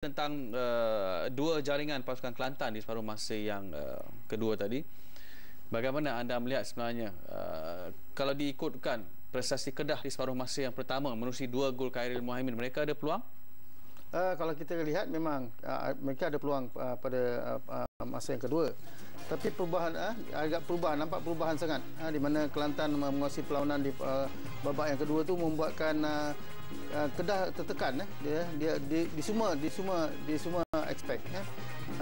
tentang uh, dua jaringan pasukan Kelantan di separuh masa yang uh, kedua tadi. Bagaimana anda melihat sebenarnya uh, kalau diikutkan prestasi Kedah di separuh masa yang pertama menerusi dua gol Khairil Muhammad mereka ada peluang? Uh, kalau kita lihat memang uh, mereka ada peluang uh, pada uh, masa yang kedua. Tapi perubahan uh, agak perubahan nampak perubahan sangat uh, di mana Kelantan menguasai perlawanan di uh, babak yang kedua tu membuatkan uh, uh, Kedah tertekan eh. dia dia di, di semua di semua di semua expect eh.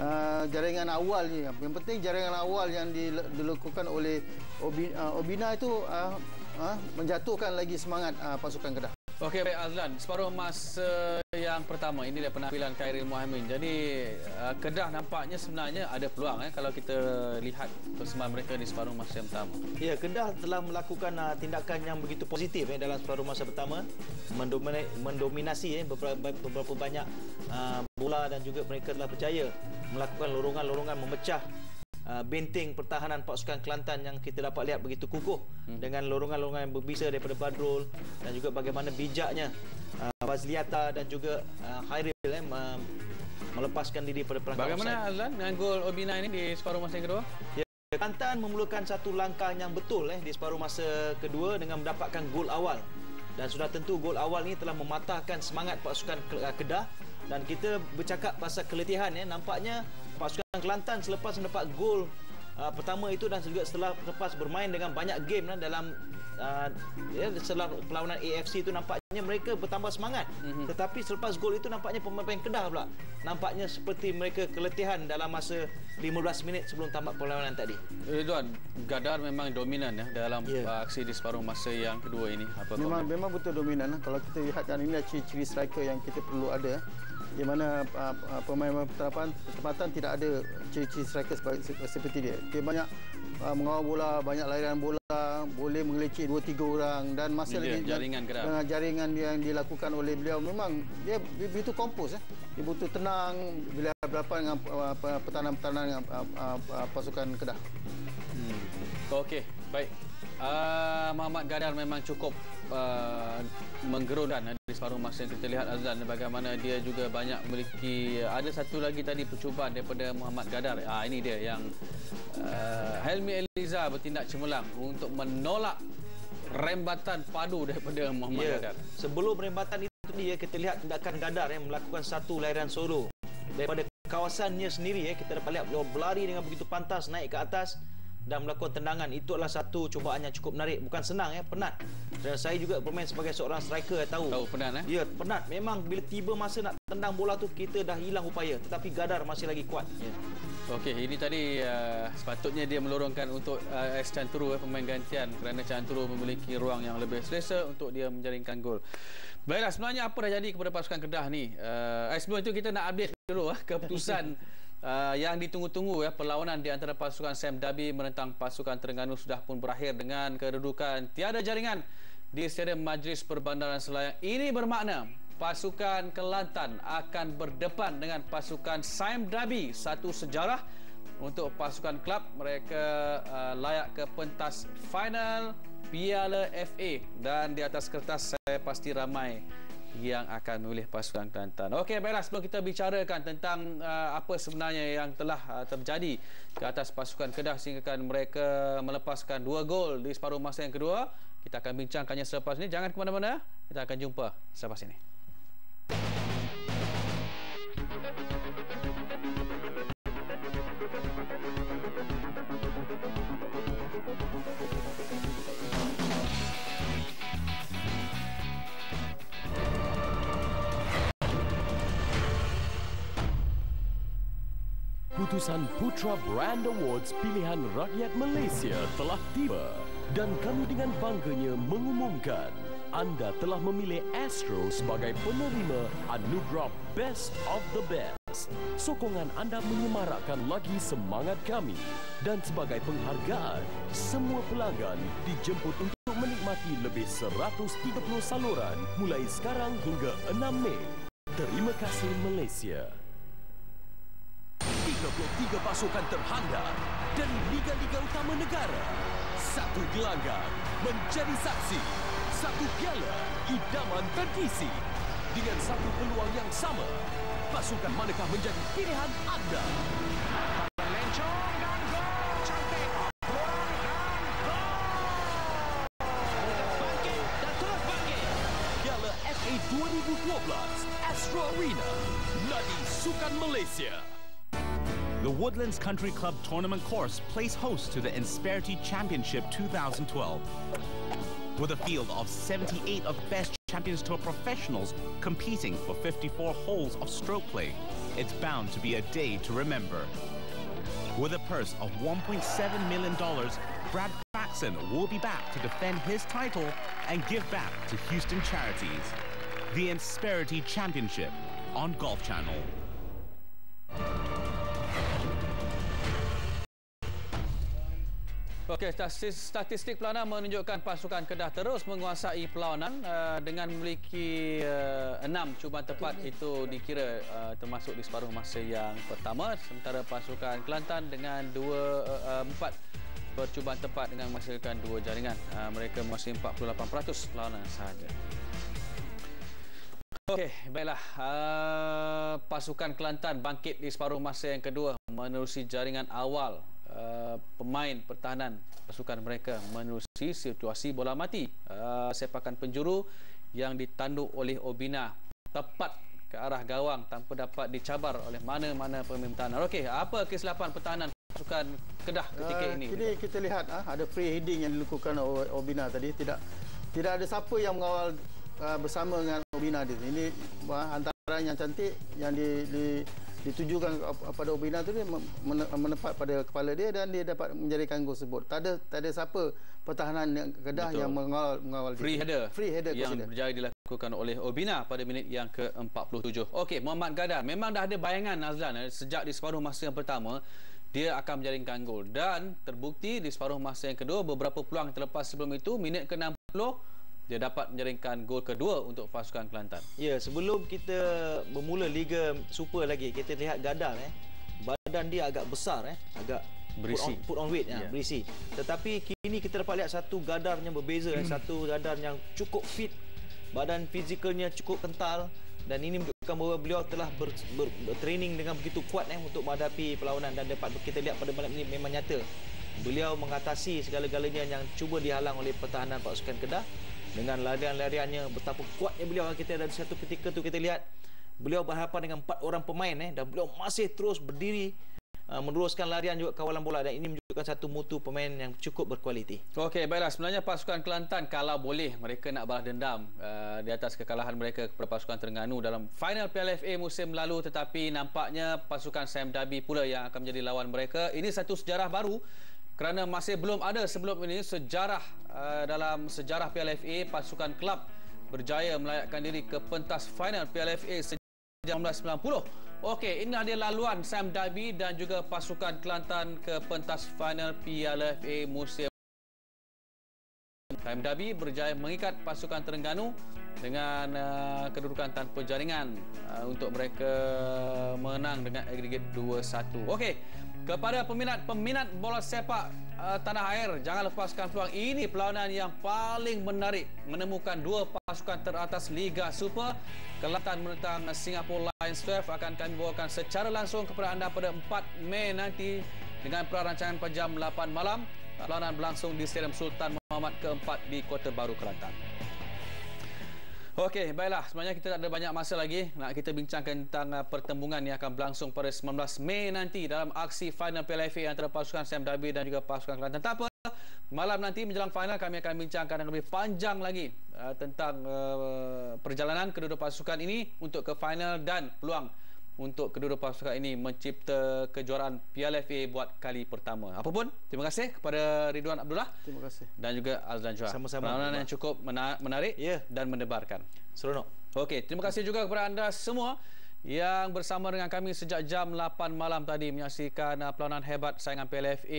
uh, jaringan awal ni yang penting jaringan awal yang dilakukan oleh Obina, uh, Obina itu uh, uh, menjatuhkan lagi semangat uh, pasukan Kedah. Okey baik Azlan, separuh masa yang pertama ini adalah penampilan Khairil Muhammad. Jadi uh, Kedah nampaknya sebenarnya ada peluang eh kalau kita lihat persembahan mereka di separuh masa yang pertama. Ya, Kedah telah melakukan uh, tindakan yang begitu positif eh dalam separuh masa pertama, mendominasi, mendominasi eh beberapa, beberapa banyak uh, bola dan juga mereka telah berjaya melakukan lorongan-lorongan memecah uh, benteng pertahanan pasukan Kelantan yang kita dapat lihat begitu kukuh hmm. dengan lorongan-lorongan yang berbisa daripada Badrul dan juga bagaimana bijaknya uh, Bazliata dan juga uh, Hairil eh, melepaskan diri pada perangkap Bagaimana Azlan dengan gol Obina ini di separuh masa yang kedua? Ya, Kelantan memerlukan satu langkah yang betul eh, di separuh masa kedua dengan mendapatkan gol awal dan sudah tentu gol awal ini telah mematahkan semangat pasukan Kedah dan kita bercakap pasal keletihan ya nampaknya pasukan Kelantan selepas mendapat gol uh, pertama itu dan juga setelah lepas bermain dengan banyak game lah, dalam uh, ya, setelah perlawanan AFC itu nampaknya mereka bertambah semangat mm-hmm. tetapi selepas gol itu nampaknya pemain-pemain Kedah pula nampaknya seperti mereka keletihan dalam masa 15 minit sebelum tamat perlawanan tadi Ridwan Gadar memang dominan ya dalam yeah. aksi di separuh masa yang kedua ini apa memang, memang betul dominan lah. kalau kita lihat dan ini ciri-ciri striker yang kita perlu ada di mana uh, pemain terapan tempatan tidak ada ciri-ciri striker seperti dia. Dia banyak uh, mengawal bola, banyak larian bola, boleh mengelecik dua tiga orang dan masa lagi jaringan dengan jaringan yang dilakukan oleh beliau memang dia begitu kompos eh. Dia butuh tenang bila berapa dengan uh, pertahanan-pertahanan uh, uh, pasukan Kedah. Hmm. Okey, baik. Uh, Muhammad Gadar memang cukup uh, menggerudan di separuh masa yang kita lihat Azlan. Bagaimana dia juga banyak memiliki ada satu lagi tadi percubaan daripada Muhammad Gadar. Ah ini dia yang uh, Helmi Eliza bertindak cemerlang untuk menolak rembatan padu daripada Muhammad ya. Gadar. sebelum rembatan itu dia kita lihat tindakan Gadar yang melakukan satu lahiran solo. Daripada kawasannya sendiri ya kita dapat lihat beliau berlari dengan begitu pantas naik ke atas dan melakukan tendangan itu adalah satu cubaan yang cukup menarik. Bukan senang ya penat. Dan saya juga bermain sebagai seorang striker saya tahu. Tahu penat eh? Ya penat. Memang bila tiba masa nak tendang bola tu kita dah hilang upaya. Tetapi gadar masih lagi kuat. Ya. Okey, ini tadi uh, sepatutnya dia melorongkan untuk uh, S Chanturu uh, pemain gantian. Kerana Chanturu memiliki ruang yang lebih selesa untuk dia menjaringkan gol. Baiklah, sebenarnya apa dah jadi kepada pasukan Kedah ni? Uh, eh, sebelum itu kita nak update dulu uh, keputusan uh, yang ditunggu-tunggu ya perlawanan di antara pasukan Sam Dabi menentang pasukan Terengganu sudah pun berakhir dengan kedudukan tiada jaringan di Stadium Majlis Perbandaran Selayang. Ini bermakna pasukan Kelantan akan berdepan dengan pasukan Sam Dabi satu sejarah untuk pasukan klub mereka uh, layak ke pentas final Piala FA dan di atas kertas saya pasti ramai yang akan memilih pasukan Kelantan. Okey, baiklah sebelum kita bicarakan tentang uh, apa sebenarnya yang telah uh, terjadi ke atas pasukan Kedah sehingga mereka melepaskan dua gol di separuh masa yang kedua, kita akan bincangkannya selepas ini. Jangan ke mana-mana. Kita akan jumpa selepas ini. Keputusan Putra Brand Awards pilihan rakyat Malaysia telah tiba dan kami dengan bangganya mengumumkan anda telah memilih Astro sebagai penerima anugerah Best of the Best. Sokongan anda menyemarakkan lagi semangat kami dan sebagai penghargaan, semua pelanggan dijemput untuk menikmati lebih 130 saluran mulai sekarang hingga 6 Mei. Terima kasih Malaysia. 33 pasukan terhanda dari Liga-Liga Utama Negara. Satu gelanggang menjadi saksi. Satu piala idaman terkisi. dengan satu peluang yang sama. Pasukan manakah menjadi pilihan anda? Lencong dan gol cantik. Peluang dan gol. Mereka bangkit dan terus bangkit. Piala FA 2012 Astro Arena Nadi Sukan Malaysia The Woodlands Country Club tournament course plays host to the Insperity Championship 2012. With a field of 78 of best Champions Tour professionals competing for 54 holes of stroke play, it's bound to be a day to remember. With a purse of $1.7 million, Brad Faxon will be back to defend his title and give back to Houston charities. The Insperity Championship on Golf Channel. Okey, statistik, perlawanan menunjukkan pasukan Kedah terus menguasai perlawanan uh, dengan memiliki uh, enam cubaan tepat itu dikira uh, termasuk di separuh masa yang pertama sementara pasukan Kelantan dengan dua uh, empat percubaan tepat dengan menghasilkan dua jaringan. Uh, mereka menguasai 48% perlawanan sahaja. Okey, baiklah. Uh, pasukan Kelantan bangkit di separuh masa yang kedua menerusi jaringan awal Uh, pemain pertahanan pasukan mereka menerusi situasi bola mati uh, sepakan penjuru yang ditanduk oleh Obina tepat ke arah gawang tanpa dapat dicabar oleh mana-mana pemain pertahanan. Okey, apa kesilapan pertahanan pasukan Kedah ketika uh, ini? Ini kita lihat uh, ada free heading yang dilakukan oleh Obina tadi tidak tidak ada siapa yang mengawal uh, bersama dengan Obina di sini. Ini uh, antara yang cantik yang di, di ditujukan kepada Obina tu dia menepat pada kepala dia dan dia dapat menjadikan gol tersebut. Tak ada tak ada siapa pertahanan yang Kedah Betul. yang mengawal mengawal free dia. header. Free header yang berjaya dilakukan oleh Obina pada minit yang ke-47. Okey, Muhammad Gadar memang dah ada bayangan Azlan eh, sejak di separuh masa yang pertama dia akan menjaringkan gol dan terbukti di separuh masa yang kedua beberapa peluang terlepas sebelum itu minit ke-60 dia dapat menjaringkan gol kedua untuk pasukan Kelantan. Ya, sebelum kita bermula Liga Super lagi, kita lihat Gadar eh. Badan dia agak besar eh, agak berisi. Put on, put on weight ya, yeah. berisi. Tetapi kini kita dapat lihat satu Gadar yang berbeza eh, satu Gadar yang cukup fit. Badan fizikalnya cukup kental dan ini menunjukkan bahawa beliau telah ber, ber, bertraining dengan begitu kuat eh untuk menghadapi perlawanan dan dapat kita lihat pada malam ini memang nyata. Beliau mengatasi segala-galanya yang cuba dihalang oleh pertahanan pasukan Kedah dengan larian-lariannya betapa kuatnya beliau kita dan satu ketika tu kita lihat beliau berhadapan dengan empat orang pemain eh dan beliau masih terus berdiri uh, meneruskan larian juga kawalan bola dan ini menunjukkan satu mutu pemain yang cukup berkualiti. Okey, baiklah sebenarnya pasukan Kelantan kalau boleh mereka nak balas dendam uh, di atas kekalahan mereka kepada pasukan Terengganu dalam final PLFA musim lalu tetapi nampaknya pasukan Sam Dabi pula yang akan menjadi lawan mereka. Ini satu sejarah baru kerana masih belum ada sebelum ini sejarah uh, dalam sejarah PLFA pasukan kelab berjaya melayakkan diri ke pentas final PLFA sejak 1990. Okey, ini adalah laluan Sam Darby dan juga pasukan Kelantan ke pentas final PLFA musim Sam Darby berjaya mengikat pasukan Terengganu dengan uh, kedudukan tanpa jaringan uh, untuk mereka menang dengan agregat 2-1. Okey, kepada peminat-peminat bola sepak uh, tanah air, jangan lepaskan peluang ini perlawanan yang paling menarik menemukan dua pasukan teratas Liga Super. Kelantan menentang Singapore Lions 12 akan kami bawakan secara langsung kepada anda pada 4 Mei nanti dengan perancangan jam 8 malam. Perlawanan berlangsung di Stadium Sultan Muhammad keempat di Kota Baru Kelantan. Okey, baiklah. Sebenarnya kita tak ada banyak masa lagi nak kita bincangkan tentang uh, pertembungan yang akan berlangsung pada 19 Mei nanti dalam aksi final PLFA antara pasukan Sam Darby dan juga pasukan Kelantan. Tak apa, malam nanti menjelang final kami akan bincangkan lebih panjang lagi uh, tentang uh, perjalanan kedua-dua pasukan ini untuk ke final dan peluang untuk kedua-dua pasukan ini mencipta kejuaraan Piala FA buat kali pertama. Apapun, terima kasih kepada Ridwan Abdullah. Terima kasih. Dan juga Azlan Joa. Sama-sama. Perlawanan yang cukup menarik yeah. dan mendebarkan. Seronok. Okey, terima kasih juga kepada anda semua yang bersama dengan kami sejak jam 8 malam tadi menyaksikan uh, perlawanan hebat saingan PLFA